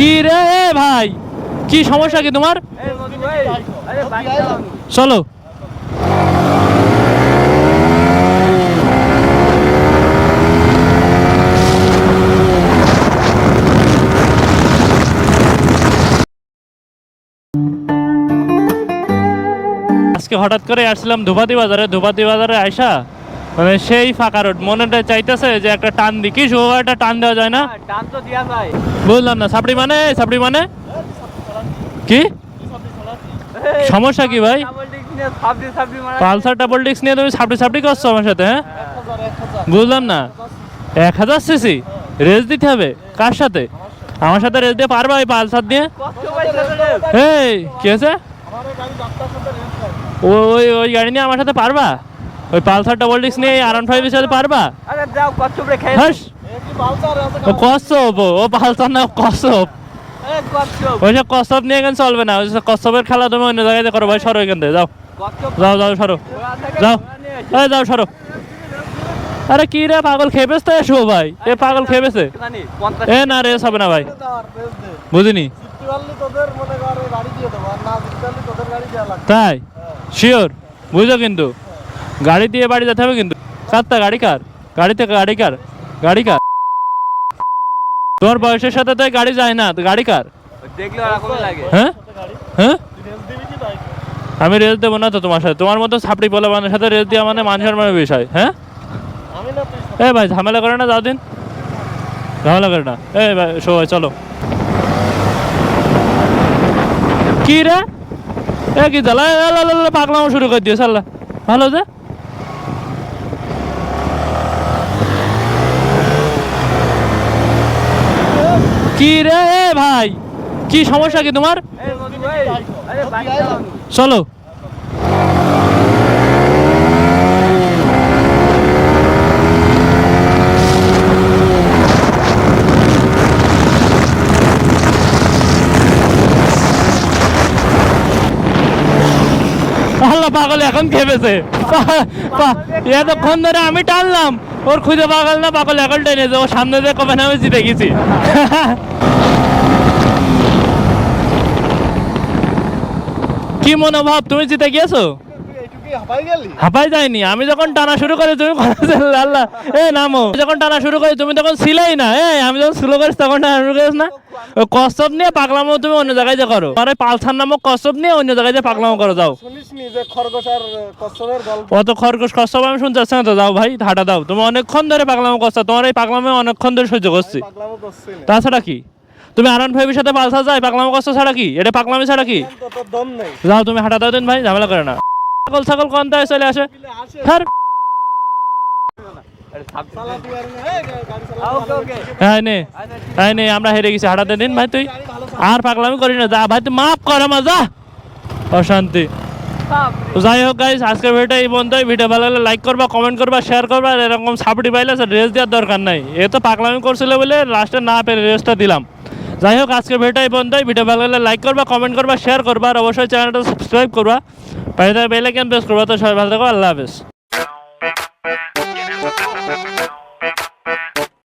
কি রে ভাই? কি সমস্যা কি তোমার? চলো। আজকে হঠাৎ করে আসছিলাম ধুপাতি বাজারে ধুপাতি বাজারে আইসা মানে সেই ফাঁকা রোড। মনেটা চাইতেছে যে একটা টান দি কি শুভ একটা টান দেওয়া যায় না? টান তো দিয়া যায়। বুঝলাম না সাপড়ি মানে? সাপড়ি মানে? কি? সমস্যা কি ভাই? পালসার ডাবল ডিস্ক নিয়ে তুমি সাপড়ি সাপড়ি করছ আমার সাথে হ্যাঁ? বুঝলাম না। এক হাজার সিসি রেস দিতে হবে? কার সাথে? আমার সাথে রেস দিয়ে পারবা এই পালসার দিয়ে? এই কি আছে ওই ওই গাড়ি নিয়ে আমার সাথে পারবা? ওই পালসার ডাবল ডিস্ক নিয়ে আর ওয়ান ফাইভের সাথে পারবা? আরে যাও খেয়ে হাস। ও কচ্ছপ ও, ও পালসার না কচ্ছপ। ওইসব কচ্ছপ। নিয়ে এখানে চলবে না ওইসব কচ্ছপের খেলা তুমি অন্য জায়গায় করো ভাই সরো এখান থেকে যাও। যাও যাও সরো। যাও। এই যাও সরো। আরে কি রে পাগল খেপেছ তো এসো ভাই। এ পাগল খেপেছে জানি, 50 এ না রেস হবে না ভাই। বুঝিনি? তাই? শিওর বুঝো কিন্তু। গাড়ি দিয়ে বাড়ি যেতে হবে কিন্তু। কারটা গাড়ি কার? গাড়িতে গাড়ি কার? গাড়ি কার? তোমার বয়সের সাথে তো গাড়ি যায় না গাড়ি কার? হ্যাঁ? হ্যাঁ? আমি রেস দেবো না তো তোমার সাথে। তোমার মতো ছাপড়ি বলে মানুষের সাথে রেস দেওয়া মানে মানুষের সম্মানের বিষয় হ্যাঁ? এ ভাই ঝামেলা করে না যাও দিন। ঝামেলা করে না। এ ভাই সবাই চলো। কি রে? এ কি জ্বালা? এ, লা, লা, লা, পাগলামো শুরু করে দিও সাল্লা ভালো যে? কি রে ভাই? কি সমস্যা কি তোমার? চলো। আল্লাহ পাগল এখন খেপেছে। এতক্ষণ ধরে আমি টানলাম। ওর খুঁজে পাগল না পাগল এখন টেনেছে ও সামনে যে কবে না আমি জিতে গেছি। কি মনোভাব, তুমি জিতে গিয়েছো? হাঁপাই যায়নি আমি যখন টানা শুরু করি তুমি আল্লাহ। এ নামো। যখন টানা শুরু করি তুমি তখন ছিলাই না। এ আমি যখন স্লো করিস তখন টানা শুরু করিস না। কচ্ছপ নিয়ে পাগলামো তুমি অন্য জায়গায় যে করো। আর পালসার নামক কচ্ছপ নিয়ে অন্য জায়গায় যে পাগলামো করো যাও। অত খরগোশ কচ্ছপ আমি শুনতে না তো যাও ভাই হাঁটা দাও। তুমি অনেকক্ষণ ধরে পাগলামো করছ তোমার এই পাগলামো অনেকক্ষণ ধরে সহ্য করছি। তাছাড়া কি? তুমি আরান ফাইভের সাথে পালসার যায় পাগলামো করছ ছাড়া কি? এটা পাগলামি ছাড়া কি? যাও তুমি হাঁটা দাও দিন ভাই ঝামেলা করে না। ছাগল ছাগল কন্তায় চলে আসে? আমরা হেরে গেছি, হাঁটাতে দিন ভাই তুই। আর পাগলামি করি না, যা ভাই, তুই মাফ কর আমার, যা। অশান্তি। যাই হোক গাইস আজকের ভিডিওটা এই বন্ধই ভিডিও ভালো লাগলে লাইক করবা কমেন্ট করবা শেয়ার করবা এরকম সাপোর্টি পাইলে রেস দেওয়ার দরকার নাই। এ তো পাগলামি করছিল বলে লাস্টে না পেরে রেসটা দিলাম। যাই হোক, আজকের ভিডিওটা এই ভিডিও ভালো লাগলে লাইক করবা কমেন্ট করবা শেয়ার করবা, আর অবশ্যই চ্যানেলটা সাবস্ক্রাইব করবা। পাশে বেল আইকন প্রেস করবা। তো সবাই ভালো থাকো, আল্লাহ হাফেজ।